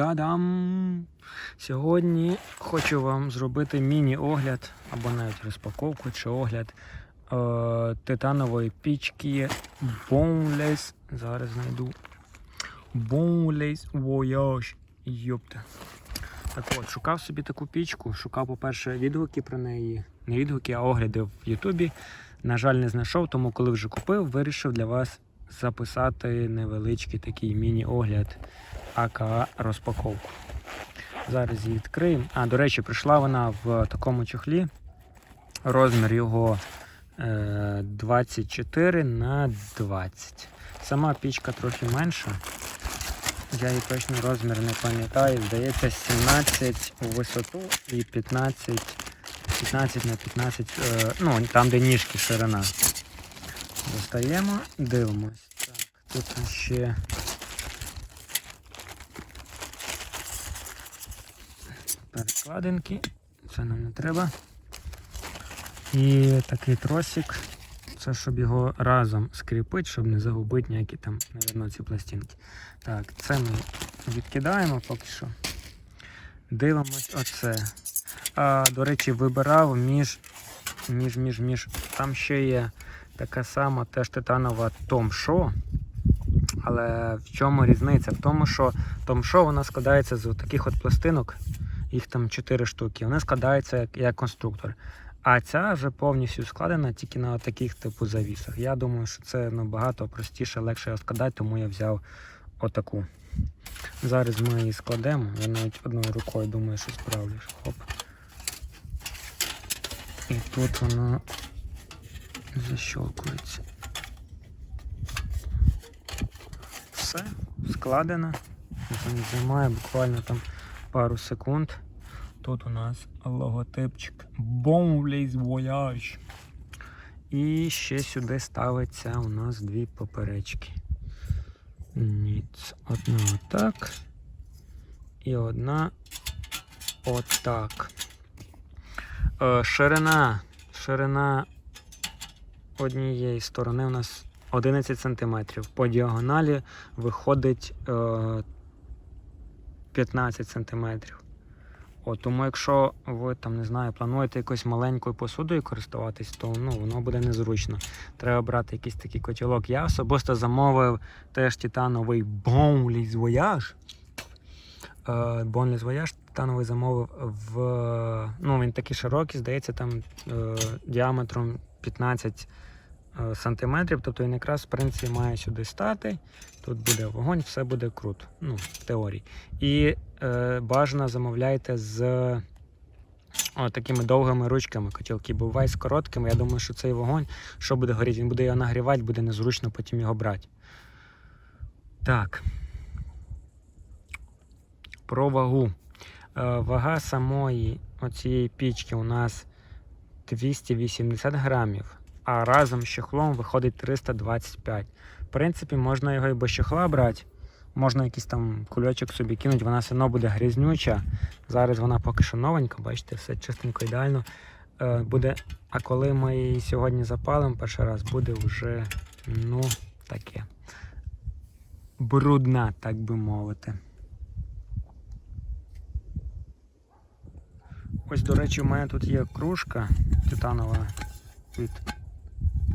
Та-дам! Сьогодні хочу вам зробити міні-огляд або навіть розпаковку чи огляд е, титанової пічки Boneless. Зараз знайду Boneless Voyage. Йопта. Так от, шукав собі таку пічку, шукав, по-перше, відгуки про неї. Не відгуки, а огляди в Ютубі. На жаль, не знайшов, тому коли вже купив, вирішив для вас записати невеличкий такий міні-огляд АКА розпаковку. Зараз її відкриємо. А, до речі, прийшла вона в такому чохлі. Розмір його е, 24 на 20. Сама пічка трохи менша. Я її точний розмір не пам'ятаю. Здається, 17 у висоту і 15, 15 на 15, е, ну там де ніжки ширина. Достаємо, дивимось. Так, тут ще перекладинки. Це нам не треба. І такий тросик. Це щоб його разом скріпити, щоб не загубити ніякі там, навірно, ці пластинки. Так, це ми відкидаємо поки що. Дивимось оце. А, До речі, вибирав між, між, між, між. Там ще є така сама теж титанова Том Шо. Але в чому різниця? В тому, що Том Шо вона складається з таких от пластинок, їх там 4 штуки. Вони складаються як, як конструктор. А ця вже повністю складена тільки на таких типу завісах. Я думаю, що це набагато простіше, легше складати, тому я взяв отаку. Зараз ми її складемо. Я навіть одною рукою думаю, що справлюсь. Хоп. І тут воно защелкується. Все, складено. Це не займає буквально там пару секунд. Тут у нас логотипчик Boneless Voyage. І ще сюди ставиться у нас дві поперечки. Ніц. Одна отак. І одна отак. Е, ширина. Ширина однієї сторони у нас 11 см. По діагоналі виходить е, 15 см. От, тому якщо ви там не знаю, плануєте якоюсь маленькою посудою користуватись, то ну, воно буде незручно. Треба брати якийсь такий котілок. Я особисто замовив теж титановий Boneless Voyage. Е, Boneless Voyage титановий замовив в. Ну, він такий широкий, здається, там е, діаметром 15 е, сантиметрів. Тобто він якраз в принципі має сюди стати. Тут буде вогонь, все буде круто. Ну, в теорії. І е, бажано замовляйте з о, такими довгими ручками котілки. Буває з короткими. Я думаю, що цей вогонь, що буде горіти, він буде його нагрівати, буде незручно потім його брати. Так. Про вагу. Е, вага самої оцієї пічки у нас 280 грамів, а разом з чехлом виходить 325. В принципі, можна його і без чехла брати. Можна якийсь там кульочок собі кинути, вона все одно буде грізнюча. Зараз вона поки що новенька, бачите, все чистенько, ідеально. Е, буде, А коли ми її сьогодні запалимо перший раз, буде вже ну, таке брудна, так би мовити. Ось, до речі, у мене тут є кружка титанова від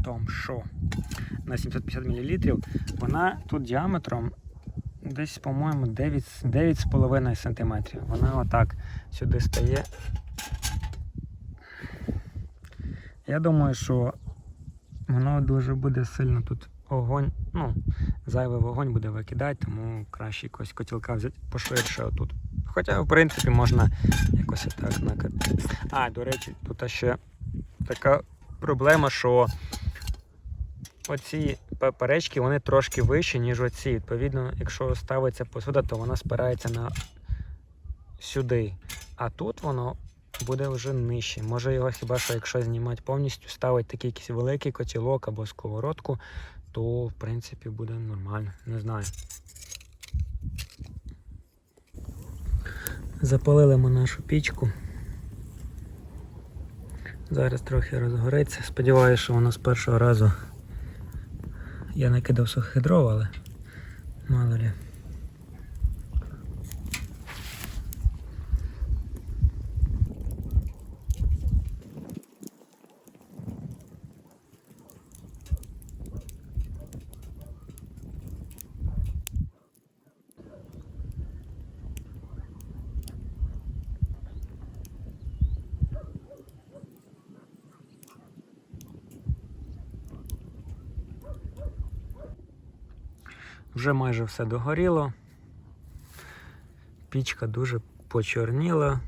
Tom Show на 750 мл. Вона тут діаметром десь, по-моєму, 9,5 см. Вона отак сюди стає. Я думаю, що воно дуже буде сильно тут огонь, ну, зайвий вогонь буде викидати, тому краще якось котілка взяти поширше отут. Хоча, в принципі, можна якось так накати. А, до речі, тут ще така проблема, що оці поперечки вони трошки вищі, ніж оці. Відповідно, якщо ставиться посуда, то вона спирається на сюди. А тут воно буде вже нижче. Може його хіба що, якщо знімати повністю, ставити такий якийсь великий котілок або сковородку, то в принципі буде нормально. Не знаю. Запалили ми нашу пічку. Зараз трохи розгориться. Сподіваюся, що воно з першого разу я накидав сухих дров, але мало ли. Вже майже все догоріло. Пічка дуже почорніла.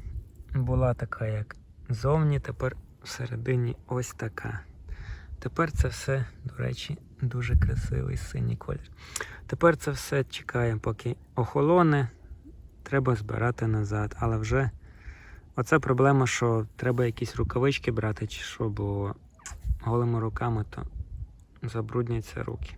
Була така, як зовні, тепер всередині ось така. Тепер це все, до речі, дуже красивий синій колір. Тепер це все чекає, поки охолоне. Треба збирати назад. Але вже оце проблема, що треба якісь рукавички брати чи що, бо голими руками то забрудняться руки.